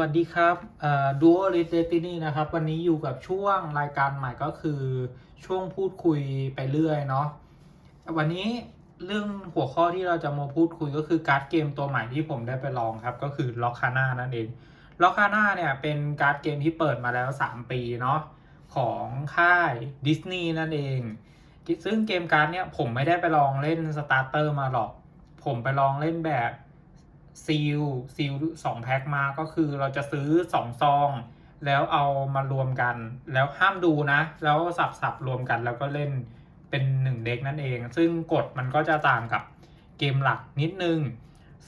วัสดีครับดูโอลิเดตินี่นะครับ วันนี้อยู่กับช่วงรายการใหม่ก็คือช่วงพูดคุยไปเรื่อยเนาะวันนี้เรื่องหัวข้อที่เราจะมาพูดคุยก็คือการ์ดเกมตัวใหม่ที่ผมได้ไปลองครับ ก็คือล็อกคาน่านั่นเองล็อกคาน่าเนี่ยเป็นการ์ดเกมที่เปิดมาแล้ว 3 ปีเนาะของค่ายดิสนีย์นั่นเอง ซึ่งเกมการ์ดเนี่ยผมไม่ได้ไปลองเล่นสตาร์เตอร์มาหรอก ผมไปลองเล่นแบบ ซีลซีลสองแพ็คมาก็คือเราจะซื้อสองซอง แล้วเอามารวมกัน แล้วห้ามดูนะ แล้วสับสับรวมกันแล้วก็เล่นเป็นหนึ่งเด็กนั่นเอง ซึ่งกฎมันก็จะต่างกับเกมหลักนิดนึง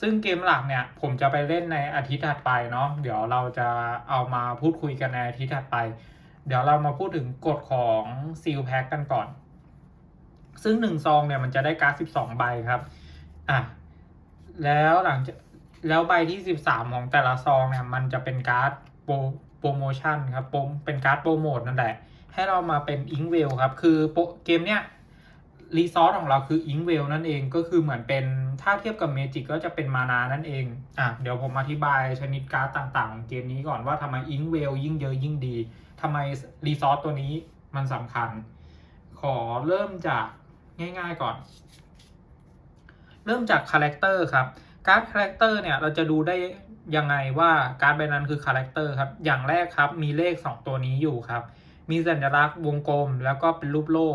ซึ่งเกมหลักเนี่ย ผมจะไปเล่นในอาทิตย์ถัดไปเนาะเดี๋ยวเราจะเอามาพูดคุยกันในอาทิตย์ถัดไป เดี๋ยวเรามาพูดถึงกฎของซีลแพ็คกันก่อน ซึ่งหนึ่งซองเนี่ยมันจะได้การ์ดสิบสองใบครับอะแล้วหลังจาก แล้วใบที่สิบสามของแต่ละซองเนี่ยมันจะเป็นการ์ดโปรโปรโมชั่นครับโปรเป็นการ์ดโปรโมทนั่นแหละ ให้เรามาเป็นอิงเวลครับ คือโปเกมเนี้ยรีซอสของเราคืออิงเวลนั่นเองก็คือเหมือนเป็นถ้าเทียบกับเมจิกก็จะเป็นมานานั่นเองอะเดี๋ยวผมอธิบายชนิดการ์ดต่างๆของเกมนี้ก่อนว่าทำไมอิงเวลยิ่งเยอะยิ่งดีทำไมรีซอสตัวนี้มันสำคัญ ขอเริ่มจากง่ายๆก่อน เริ่มจากคาแรคเตอร์ครับ การ์ดคาแรคเตอร์เนี่ยเราจะดูได้ยังไงว่าการ์ดใบนั้นคือคาแรคเตอร์ครับ อย่างแรกครับมีเลข 2 ตัวนี้อยู่ครับ มีสัญลักษณ์วงกลม แล้วก็เป็นรูปโล่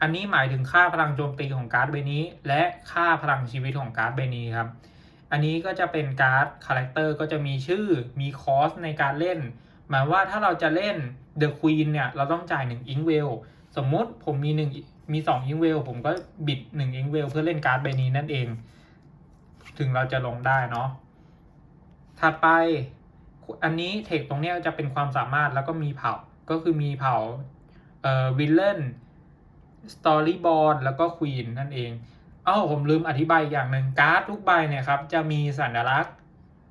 อันนี้หมายถึงค่าพลังโจมตีของการ์ดใบนี้ และค่าพลังชีวิตของการ์ดใบนี้ครับ อันนี้ก็จะเป็นการ์ดคาแรคเตอร์ก็จะมีชื่อมีคอสในการเล่น หมายว่าถ้าเราจะเล่นเดอะควีนเนี่ยเราต้องจ่าย1อิงเวลสมมุติผมมี1มี2อิงเวลผมก็บิด1อิงเวลเพื่อเล่นการ์ดใบนี้นั่นเอง ถึงเราจะลงได้เนาะถัดไปอันนี้เทคตรงนี้จะเป็นความสามารถแล้วก็มีเผ่าก็คือมีเผ่าเอ่อวิลเลนสตอรี่บอลแล้วก็ควีนนั่นเองอ้าวผมลืมอธิบายอย่างหนึ่งการ์ดทุกใบเนี่ยครับ จะมีสัญลักษณ์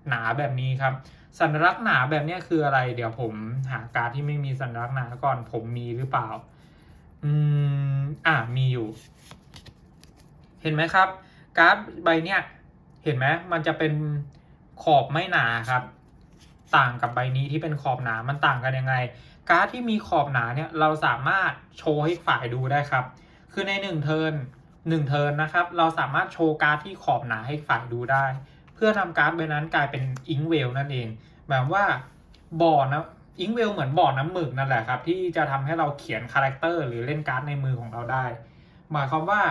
หนาแบบนี้ครับ สัญลักษณ์หนาแบบนี้คืออะไร เดี๋ยวผมหาการ์ดที่ไม่มีสัญลักษณ์หนาก่อนผมมีหรือเปล่า อืม อ่ามีอยู่ เห็นไหมครับ การ์ดใบเนี้ย เห็นไหมมันจะเป็นขอบไม่หนาครับ ต่างกับใบนี้ที่เป็นขอบหนามันต่างกันยังไง การ์ดที่มีขอบหนาเนี่ยเราสามารถโชว์ให้ฝ่ายดูได้ครับ คือในหนึ่งเทิร์นหนึ่งเทิร์นนะครับ เราสามารถโชว์การ์ดที่ขอบหนาให้ฝ่ายดูได้ เพื่อทำการ์ดใบนั้นกลายเป็นอิงเวลนั่นเองแบบว่าบ่อนะอิงเวลเหมือนบ่อน้ำหมึกนั่นแหละครับ ที่จะทำให้เราเขียนคาแรคเตอร์หรือเล่นการ์ดในมือของเราได้ หมายความว่า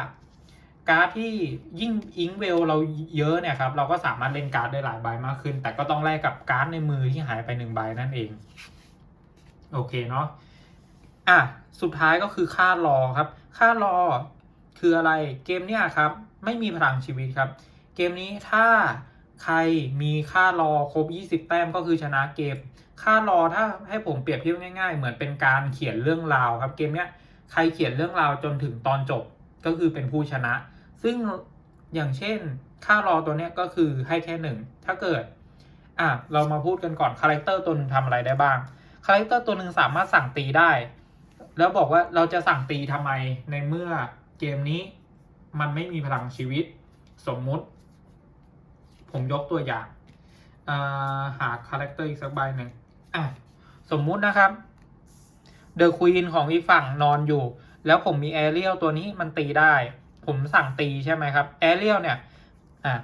การ์ดที่ยิ่งอิงเวลเราเยอะเนี่ยครับเราก็สามารถเล่นการ์ดได้หลายใบมากขึ้น แต่ก็ต้องแลกกับการ์ดในมือที่หายไปหนึ่งใบนั่นเอง โอเคเนาะอะสุดท้ายก็คือค่ารอครับ ค่ารอคืออะไรเกมเนี่ยครับ ไม่มีพลังชีวิตครับ เกมนี้ถ้าใครมีค่ารอครบ 20 แต้มก็คือชนะเกม ค่ารอถ้าให้ผมเปรียบเทียบง่าย ๆ เหมือนเป็นการเขียนเรื่องราวครับ เกมเนี้ยใครเขียนเรื่องราวจนถึงตอนจบ ก็คือเป็นผู้ชนะ ซึ่งอย่างเช่น ค่ารอตัวเนี้ยก็คือให้แค่หนึ่งถ้าเกิดอะเรามาพูดกันก่อนคาแรคเตอร์ตัวหนึงทำอะไรได้บ้างคาแรคเตอร์ตัวหนึ่งสามารถสั่งตีได้ แล้วบอกว่าเราจะสั่งตีทำไมในเมื่อเกมนี้ มันไม่มีพลังชีวิต สมมุติ ผมยกตัวอย่างาหาคาแรคเตอร์อีกสักใบหนึ่งอะสมมุตินะครับ เดอะควีนของอีกฝั่งนอนอยู่ แล้วผมมีแอเรียลตัวนี้มันตีได้ ผมสั่งตีใช่ไหมครับแอเรียลเนี่ยอะ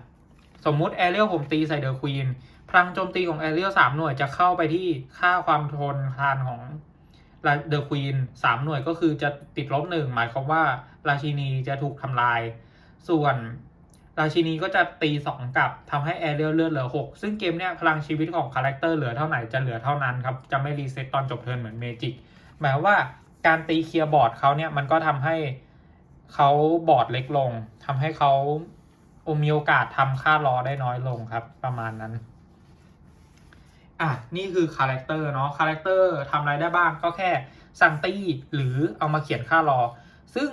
สมมุติแอเรียลผมตีใส่เดอะควีนพลังโจมตีของแอเรียลสามหน่วยจะเข้าไปที่ค่าความทนทานของเดอะควีนสามหน่วยก็คือจะติดลบหนึ่งหมายความว่าราชินีจะถูกทำลาย ส่วนราชินีก็จะตีสองกลับทำให้แอเรียลเลือดเหลือหกซึ่งเกมเนี้ยพลังชีวิตของคาแรคเตอร์เหลือเท่าไหร่จะเหลือเท่านั้นครับ จะไม่รีเซ็ตตอนจบเทิร์นเหมือนเมจิกหมายว่า การตีเคลียร์บอร์ดเขาเนี่ยมันก็ทำให้เขาบอร์ดเล็กลงทำให้เขาอมีโอกาสทำค่ารอได้น้อยลงครับ ประมาณนั้น อะ นี่คือคาแรคเตอร์เนาะคาแรคเตอร์ทำอะไรได้บ้างก็แค่สั่งตีหรือเอามาเขียนค่ารอ ซึ่ง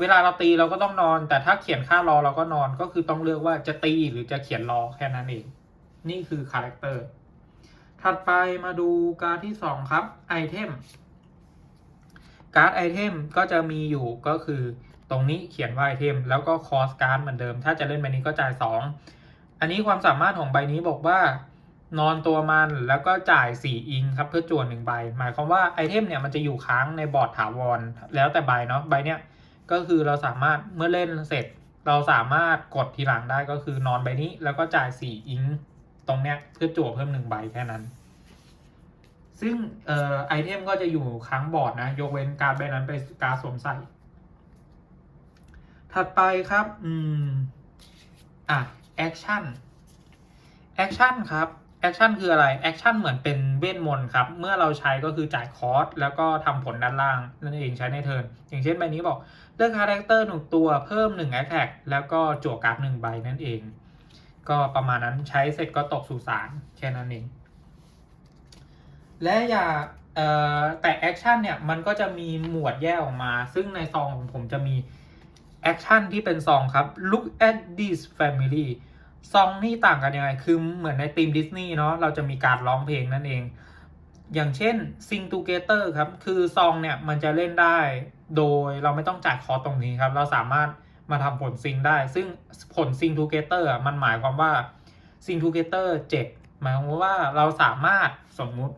เวลาเราตีเราก็ต้องนอน แต่ถ้าเขียนค่ารอเราก็นอนก็คือต้องเลือกว่าจะตีหรือจะเขียนรอแค่นั้นเอง นี่คือคาแรคเตอร์ถัดไปมาดูการที่สองครับไอเทม การ์ดไอเทมก็จะมีอยู่ก็คือตรงนี้เขียนว่าไอเทมแล้วก็คอสการ์ดเหมือนเดิม ถ้าจะเล่นใบนี้ก็จ่าย 2 อันนี้ความสามารถของใบนี้บอกว่านอนตัวมันแล้วก็จ่าย 4 อิงครับเพื่อจวนหนึ่งใบ หมายความว่าไอเทมเนี่ยมันจะอยู่ค้างในบอร์ดถาวร แล้วแต่ใบเนาะใบเนี้ยก็คือเราสามารถเมื่อเล่นเสร็จ เราสามารถกดทีหลังได้ก็คือนอนใบนี้แล้วก็จ่าย 4 อิง ตรงเนี้ยเพื่อจั่วเพิ่มหนึ่งใบแค่นั้น ซึ่งเอ่อไอเทมก็จะอยู่ค้างบอร์ดนะ ยกเว้นการดใบนั้นเป็นการสวมใส่ ถัดไปครับ อืม อะแอคชั่นแอคชั่นครับแอคชั่นคืออะไรแอคชั่นเหมือนเป็นเวทมนต์ครับ เมื่อเราใช้ก็คือจ่ายคอร์สแล้วก็ทำผลด้านล่าง นั่นเองใช้ในเทิร์นอย่างเช่นใบนี้บอกเลือกคาแรคเตอร์หนึ่งตัวเพิ่ม1 a t t a c k แล้วก็จั่วการ์ดหนึ่งใบนั่นเอง ก็ประมาณนั้นใช้เสร็จก็ตกสู่สารแค่นั้นเอง และอย่าแต่แอคชั่นเนี่ยมันก็จะมีหมวดแยกออกมา ซึ่งในซองของผมจะมีแอคชั่นที่เป็นซองครับ look at this family ซองนี่ต่างกันยังไง คือเหมือนในทีมดิสนีย์เนาะ เราจะมีการร้องเพลงนั่นเอง อย่างเช่น sing together ครับ คือซองเนี่ยมันจะเล่นได้ โดยเราไม่ต้องจ่ายคอตรงนี้ครับ เราสามารถมาทำผลซิงได้ ซึ่งผล sing together มันหมายความว่า sing together 7หมายความว่าเราสามารถสมมุติ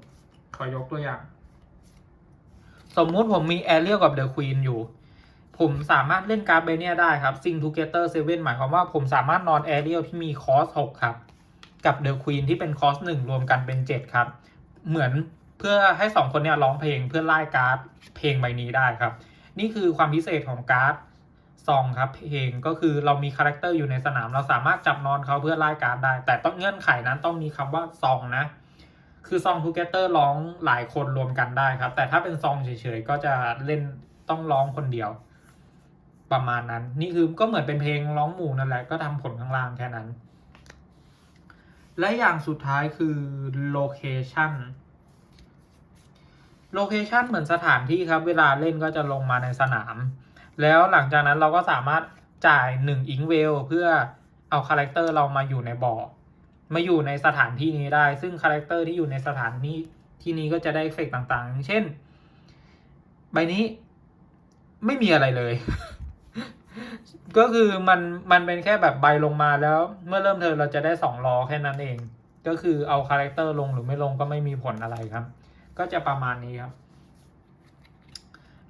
ขอยกตัวอย่าง สมมุติผมมีแอเรียลกับเดอะควีนอยู่ ผมสามารถเล่นการ์ดใบเนี้ยได้ครับ sing together 7หมายความว่าผมสามารถนอนแอเรียลที่มีคอส6ครับ กับเดอะควีนที่เป็นคอส1รวมกันเป็น7ครับ เหมือนเพื่อให้สองคนเนี่ยร้องเพลงเพื่อไล่การ์ดเพลงใบนี้ได้ครับ นี่คือความพิเศษของการ์ดซองครับเพลงก็คือเรามีคาแรคเตอร์อยู่ในสนาม เราสามารถจับนอนเขาเพื่อไล่การ์ดได้ แต่ต้องเงื่อนไขนั้นต้องมีคำว่าซองนะ คือซองทูเกเตอร์ร้องหลายคนรวมกันได้ครับ แต่ถ้าเป็นซองเฉยๆก็จะเล่นต้องร้องคนเดียว ประมาณนั้น นี่คือก็เหมือนเป็นเพลงร้องหมู่นั่นแหละก็ทำผลข้างล่างแค่นั้น และอย่างสุดท้ายคือโลเคชันโลเคชันเหมือนสถานที่ครับ เวลาเล่นก็จะลงมาในสนาม แล้วหลังจากนั้นเราก็สามารถจ่าย1อิงเวลเพื่อเอาคาแรคเตอร์เรามาอยู่ในบอร์ด มาอยู่ในสถานที่นี้ได้ ซึ่งคาแรคเตอร์ที่อยู่ในสถานที่ที่นี้ก็จะได้เอฟเฟกต์ต่างๆอย่างเช่น ใบนี้ไม่มีอะไรเลย ก็คือมันมันเป็นแค่แบบใบลงมาแล้ว เมื่อเริ่มเทิร์เราจะได้สองล้อแค่นั้นเอง ก็คือเอาคาแรคเตอร์ลงหรือไม่ลงก็ไม่มีผลอะไรครับ ก็จะประมาณนี้ครับ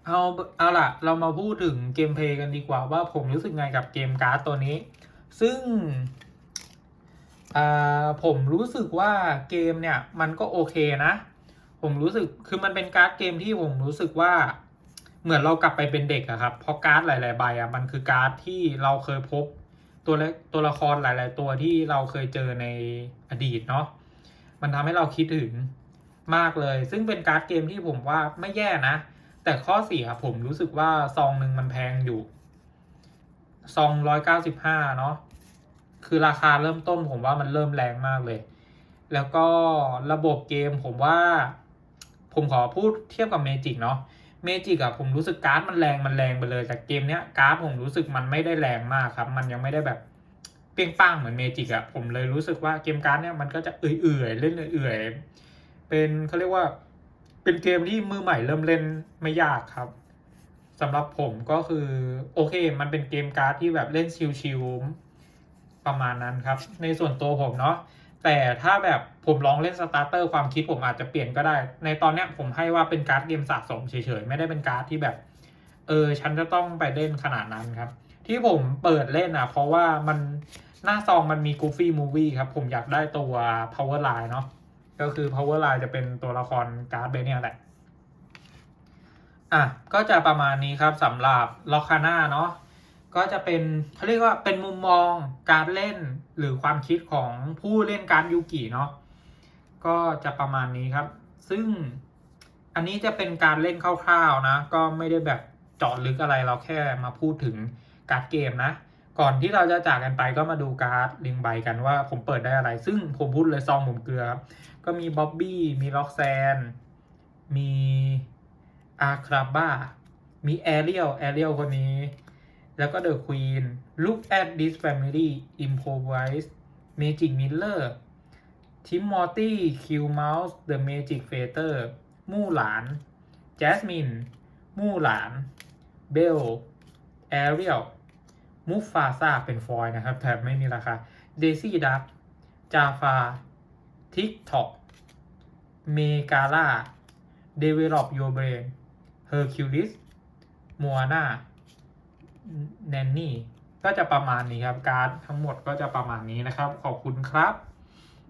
เอาเอาล่ะ เรามาพูดถึงเกมเพลย์กันดีกว่าว่าผมรู้สึกไงกับเกมการ์ดตัวนี้ ซึ่ง ผมรู้สึกว่าเกมเนี่ยมันก็โอเคนะ ผมรู้สึกคือมันเป็นการ์ดเกมที่ผมรู้สึกว่าเหมือนเรากลับไปเป็นเด็กอะครับเพราะการ์ดหลาย ๆ ใบอะมันคือการ์ดที่เราเคยพบตัวละตัวละครหลาย ๆ ตัวที่เราเคยเจอในอดีตเนาะมันทำให้เราคิดถึงมากเลย ซึ่งเป็นการ์ดเกมที่ผมว่าไม่แย่นะ แต่ข้อเสียผมรู้สึกว่าซองหนึ่งมันแพงอยู่ซองร้อยเก้าสิบห้าเนาะ คือราคาเริ่มต้นผมว่ามันเริ่มแรงมากเลย แล้วก็ระบบเกมผมว่า ผมขอพูดเทียบกับเมจิกเนาะเมจิกอะผมรู้สึกการ์ดมันแรงมันแรงไปเลยแต่เกมเนี้ยการ์ดผมรู้สึกมันไม่ได้แรงมากครับ มันยังไม่ได้แบบเปียงป้างเหมือนเมจิกอะผมเลยรู้สึกว่าเกมการ์ดเนี้ยมันก็จะเอื่อยๆเล่นเอื่อยๆเป็นเขาเรียกว่าเป็นเกมที่มือใหม่เริ่มเล่นไม่ยากครับสำหรับผมก็คือโอเค มันเป็นเกมการ์ดที่แบบเล่นชิลๆ ประมาณนั้นครับ ในส่วนตัวผมเนาะแต่ถ้าแบบผมลองเล่นสตาร์เตอร์ความคิดผมอาจจะเปลี่ยนก็ได้ ในตอนเนี้ยผมให้ว่าเป็นการ์ดเกมสะสมเฉยๆ ไม่ได้เป็นการ์ดที่แบบ เออ ฉันจะต้องไปเล่นขนาดนั้นครับ ที่ผมเปิดเล่นอะ เพราะว่ามันหน้าซองมันมี Goofy Movie ครับ ผมอยากได้ตัว Power Line เนาะก็คือ Power Line จะเป็นตัวละครการ์ดเบเนี่ยแหละอะก็จะประมาณนี้ครับสำหรับล็อกคาน่าเนาะ ก็จะเป็นเขาเรียกว่าเป็นมุมมองการเล่นหรือความคิดของผู้เล่นการยูกิเนาะก็จะประมาณนี้ครับ ซึ่งอันนี้จะเป็นการเล่นคร่าวๆนะ ก็ไม่ได้แบบเจาะลึกอะไรเราแค่มาพูดถึงการ์ดเกมนะ ก่อนที่เราจะจากกันไปก็มาดูการ์ดลิงใบกันว่าผมเปิดได้อะไร ซึ่งผมพูดเลยซองผมเกลือครับ ก็มีบ๊อบบี้มีล็อกแซน มีอาคราบ้ามีแอเรียลแอเรียลคนนี้ แล้วก็ The Queen Look at this family improvise Magic Miller Timothy Q Mouse The Magic Fater มู่หลาน Jasmine มู่หลาน Bell Ariel มุฟาซาเป็นฟอยนะครับ แต่ไม่มีราคา Daisy Duck จาฟา TikTok Megala Develop Your แนนนี่ก็จะประมาณนี้ครับ การ์ดทั้งหมดก็จะประมาณนี้นะครับ ขอบคุณครับ